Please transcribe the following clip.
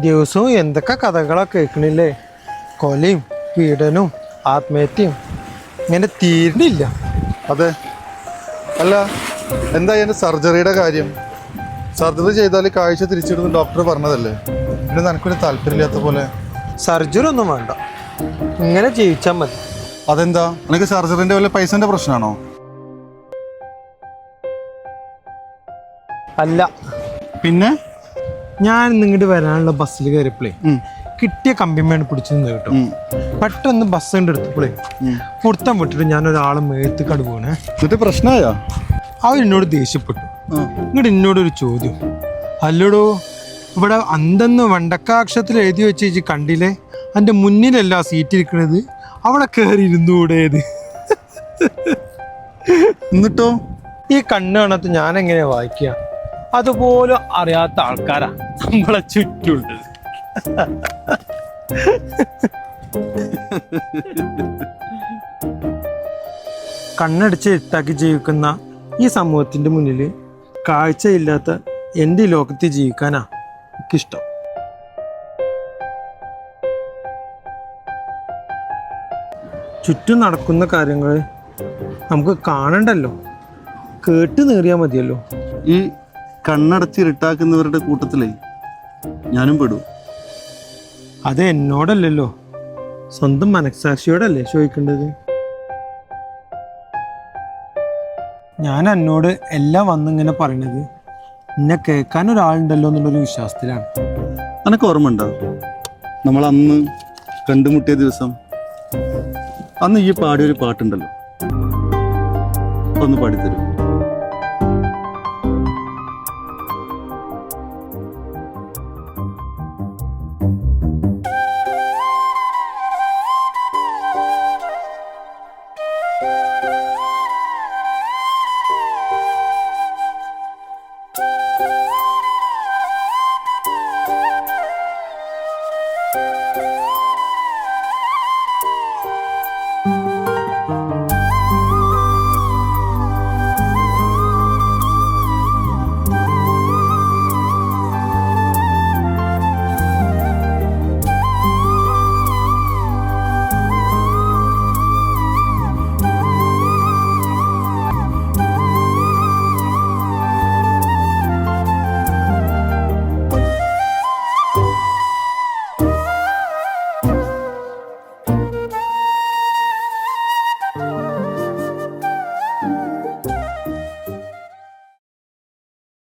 ദിവസവും എന്തൊക്കെ കഥകളാ കേൾക്കണില്ലേ? കൊലയും പീഡനവും ആത്മഹത്യയും. ഇങ്ങനെ തീരണില്ല അതെ. അല്ല എന്താ എന്റെ സർജറിയുടെ കാര്യം? സർജറി ചെയ്താൽ കാഴ്ച തിരിച്ചിടുന്ന ഡോക്ടർ പറഞ്ഞതല്ലേ? പിന്നെ നിനക്കൊരു താല്പര്യമില്ലാത്ത പോലെ. സർജറി ഒന്നും വേണ്ട. ഇങ്ങനെ ജീവിച്ചാൽ മതി. അതെന്താ? നിനക്ക് സർജറിന്റെ വല്ല പൈസന്റെ പ്രശ്നമാണോ അല്ല. പിന്നെ? ഞാൻ ഇങ്ങോട്ട് വരാനുള്ള ബസ്സിൽ കയറിയപ്പോഴേ കിട്ടിയ കമ്പിമേണ് പിടിച്ചു നിന്ന് കേട്ടോ. പെട്ടെന്ന് ബസ് കൊണ്ട് എടുത്തപ്പോഴേ ഉം. പുറത്തം വിട്ടിട്ട് ഞാൻ ഒരാളെ മേത്ത് കടുവാണ് എന്നിട്ട് പ്രശ്നമായോ അവരെന്നോട് ദേഷ്യപ്പെട്ടു. ഇങ്ങോട്ട് എന്നോടൊരു ചോദ്യം. അല്ലടോ ഇവിടെ അന്തെന്ന് വണ്ടക്കാക്ഷരത്തിൽ എഴുതി വെച്ച് കണ്ടില്ലേ? എന്റെ മുന്നിലല്ല സീറ്റ് ഇരിക്കണത്? അവിടെ കയറി ഇരുന്നൂടേത് എന്നിട്ടോ? ഈ കണ്ണ് കാണാത്ത ഞാൻ എങ്ങനെയാ വായിക്കുക അതുപോലും അറിയാത്ത ആൾക്കാരാ നമ്മളെ ചുറ്റുണ്ട് കണ്ണടിച്ച് ഇട്ടാക്കി ജീവിക്കുന്ന ഈ സമൂഹത്തിന്റെ മുന്നിൽ കാഴ്ചയില്ലാത്ത എന്റെ ലോകത്ത് ലോകത്തിൽ ജീവിക്കാനാ എനിക്കിഷ്ടം. ചുറ്റും നടക്കുന്ന കാര്യങ്ങൾ നമുക്ക് കാണണ്ടല്ലോ. കേട്ട് നേറിയാൽ മതിയല്ലോ. ഈ കണ്ണടച്ച് ഇരുട്ടാക്കുന്നവരുടെ കൂട്ടത്തിലേ ഞാനും പെടും. അത് എന്നോടല്ലല്ലോ. സ്വന്തം മനസാക്ഷിയോടല്ലേ ചോദിക്കേണ്ടത്? ഞാൻ എന്നോട് എല്ലാം വന്നിങ്ങനെ പറയണത് എന്നെ കേൾക്കാൻ ഒരാളുണ്ടല്ലോ എന്നുള്ളൊരു വിശ്വാസത്തിലാണ്. അനക്ക് ഓർമ്മ ഉണ്ടോ നമ്മൾ അന്ന് കണ്ടുമുട്ടിയ ദിവസം അന്ന് ഈ പാടിയൊരു പാട്ടുണ്ടല്ലോ. ഒന്ന് പാടിത്തരും.